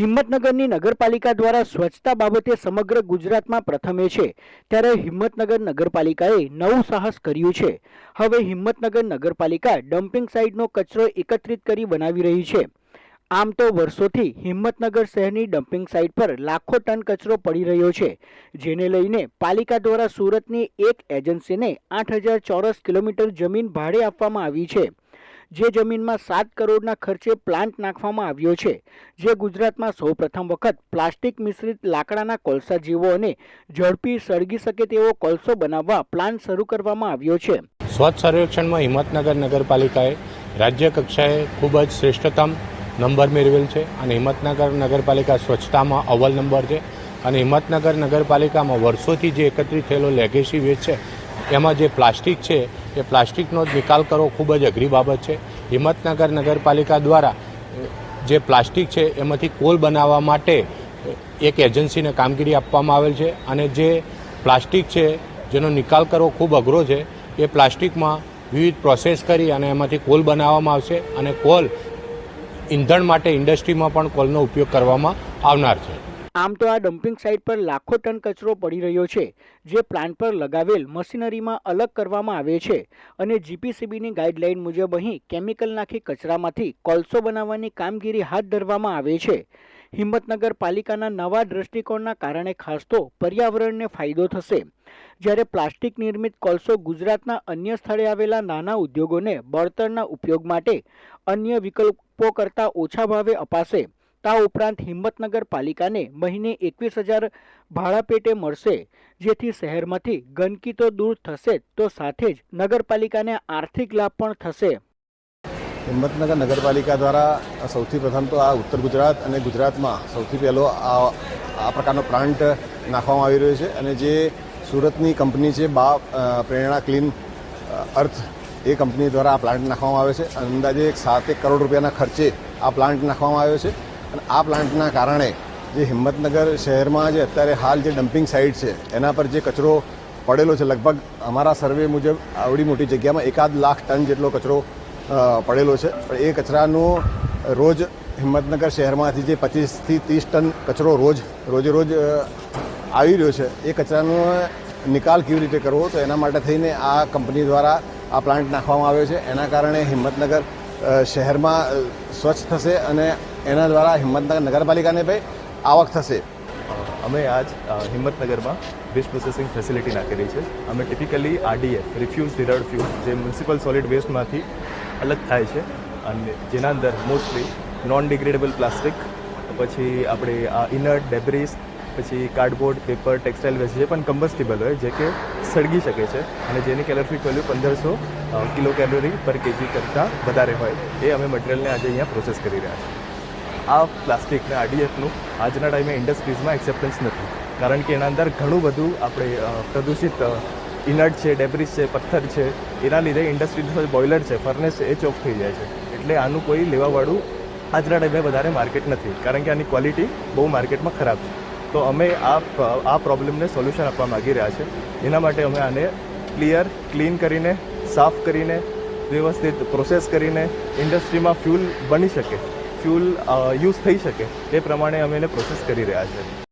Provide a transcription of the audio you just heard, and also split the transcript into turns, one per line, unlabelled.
હિંમતનગરની નગરપાલિકા દ્વારા સ્વચ્છતા બાબતે સમગ્ર ગુજરાતમાં પ્રથમે છે. ત્યારે હિંમતનગર નગરપાલિકાએ નવું સાહસ કર્યું છે. હવે હિંમતનગર નગરપાલિકા ડમ્પિંગ સાઇટનો કચરો એકત્રિત કરી બનાવી રહી છે. આમ તો વર્ષોથી હિંમતનગર શહેરની ડમ્પિંગ સાઇટ પર લાખો ટન કચરો પડી રહ્યો છે. જેને લઈને પાલિકા દ્વારા સુરતની એક એજન્સીને આઠ હજાર ચોરસ કિલોમીટર જમીન ભાડે આપવામાં આવી છે. જે જમીનમાં સાત કરોડના ખર્ચે પ્લાન્ટ નાખવામાં આવ્યો છે, જે ગુજરાતમાં સૌપ્રથમ વખત પ્લાસ્ટિક મિશ્રિત લાકડાના કોલસા જેવો અને ઝડપી સળગી શકે તેવો કોલસો બનાવવા પ્લાન્ટ શરૂ કરવામાં આવ્યો છે.
સ્વચ્છ સર્વેક્ષણમાં હિંમતનગર નગરપાલિકાએ રાજ્ય કક્ષાએ ખૂબ જ શ્રેષ્ઠતમ નંબર મેળવેલ છે અને હિંમતનગર નગરપાલિકા સ્વચ્છતામાં અવ્વલ નંબર છે અને હિંમતનગર નગરપાલિકામાં વર્ષોથી જે એકત્રિત થયેલો લેગેસી વેસ્ટ છે, એમાં જે પ્લાસ્ટિક છે એ પ્લાસ્ટિકનો જ નિકાલ કરવો ખૂબ જ અઘરી બાબત છે. હિંમતનગર નગરપાલિકા દ્વારા જે પ્લાસ્ટિક છે એમાંથી કોલ બનાવવા માટે એક એજન્સીને કામગીરી આપવામાં આવેલ છે અને જે પ્લાસ્ટિક છે જેનો નિકાલ કરવો ખૂબ અઘરો છે, એ પ્લાસ્ટિકમાં વિવિધ પ્રોસેસ કરી અને એમાંથી કોલ બનાવવામાં આવશે અને કોલ ઈંધણ માટે ઇન્ડસ્ટ્રીમાં પણ કોલનો ઉપયોગ કરવામાં આવનાર છે.
આમ તો આ ડમ્પિંગ સાઇટ પર લાખો ટન કચરો પડી રહ્યો છે, જે પ્લાન્ટ પર લગાવેલ મશીનરીમાં અલગ કરવામાં આવે છે અને જીપીસીબીની ગાઈડલાઇન મુજબ અહીં કેમિકલ નાખી કચરામાંથી કોલસો બનાવવાની કામગીરી હાથ ધરવામાં આવે છે. હિંમતનગર પાલિકાના નવા દ્રષ્ટિકોણના કારણે ખાસ તો પર્યાવરણને ફાયદો થશે. જ્યારે પ્લાસ્ટિક નિર્મિત કોલસો ગુજરાતના અન્ય સ્થળે આવેલા નાના ઉદ્યોગોને બળતણના ઉપયોગ માટે અન્ય વિકલ્પો કરતાં ઓછા ભાવે અપાશે. તા ઉપરાંત હિંમતનગર પાલિકાને મહિને એકવીસ હજાર ભાડા પેટે મળશે. જેથી શહેરમાંથી ગંદકી તો દૂર થશે તો સાથે જ નગરપાલિકાને આર્થિક લાભ પણ થશે.
હિંમતનગર નગરપાલિકા દ્વારા સૌથી પ્રથમ તો આ ઉત્તર ગુજરાત અને ગુજરાતમાં સૌથી પહેલો આ આ પ્રકારનો પ્લાન્ટ નાખવામાં આવી રહ્યો છે અને જે સુરતની કંપની છે, બા પ્રેરણા ક્લીન અર્થ, એ કંપની દ્વારા આ પ્લાન્ટ નાખવામાં આવે છે. અંદાજે એક સાતેક કરોડ રૂપિયાના ખર્ચે આ પ્લાન્ટ નાખવામાં આવ્યો છે. અને આ પ્લાન્ટના કારણે જે હિંમતનગર શહેરમાં જે અત્યારે હાલ જે ડમ્પિંગ સાઇટ છે, એના પર જે કચરો પડેલો છે, લગભગ અમારા સર્વે મુજબ આવડી મોટી જગ્યામાં એકાદ લાખ ટન જેટલો કચરો પડેલો છે. એ કચરાનો રોજ હિંમતનગર શહેરમાંથી જે પચીસથી ત્રીસ ટન કચરો રોજ, રોજે રોજ આવી રહ્યો છે. એ કચરાનો નિકાલ કેવી રીતે કરવો? તો એના માટે થઈને આ કંપની દ્વારા આ પ્લાન્ટ નાખવામાં આવ્યો છે. એના કારણે હિંમતનગર શહેરમાં સ્વચ્છ થશે અને એના દ્વારા હિંમતનગર નગરપાલિકાને ભાઈ આવક થશે.
અમે આજ હિંમતનગરમાં વેસ્ટ પ્રોસેસિંગ ફેસિલિટી નાખેલી છે. અમે typically RDF refuse derived fuel જે મ્યુનિસિપલ સોલિડ વેસ્ટમાંથી અલગ થાય છે અને જેના અંદર મોસ્ટલી નોન ડિગ્રેડેબલ પ્લાસ્ટિક પછી આપણે આ ઇનર્ટ ડેબ્રીસ પછી કાર્ડબોર્ડ પેપર ટેક્સટાઇલ વેસ્ટ જે પણ કમ્બસ્ટેબલ હોય, જે કે સળગી શકે છે અને જેની કેલોરીફિક વેલ્યુ પંદરસો કિલો કેલોરી પર કેજી કરતાં વધારે હોય, એ અમે મટીરિયલને આજે અહીંયા પ્રોસેસ કરી રહ્યા છીએ. આ પ્લાસ્ટિકને આરડીએફનું આજના ટાઈમે ઇન્ડસ્ટ્રીઝમાં એક્સેપ્ટન્સ નથી. કારણ કે એના અંદર ઘણું બધું આપણે પ્રદૂષિત ઇનર્ટ છે ડેબ્રિસ છે, પથ્થર છે, એના લીધે ઇન્ડસ્ટ્રીઝમાં બોઇલર છે ફર્નેસ એ ચોક થઈ જાય છે. એટલે આનું કોઈ લેવાવાળું આજના ટાઈમે વધારે માર્કેટ નથી. કારણ કે આની ક્વોલિટી બહુ માર્કેટમાં ખરાબ છે. તો અમે આ આ પ્રોબ્લેમને સોલ્યુશન આપવા માગી રહ્યા છે. એના માટે અમે આને ક્લિયર ક્લીન કરીને, સાફ કરીને, વ્યવસ્થિત પ્રોસેસ કરીને ઇન્ડસ્ટ્રીમાં ફ્યુલ બની શકે. ફ્યુલ યુઝ થઈ શકે તે પ્રમાણે અમે એને પ્રોસેસ કરી રહ્યા છે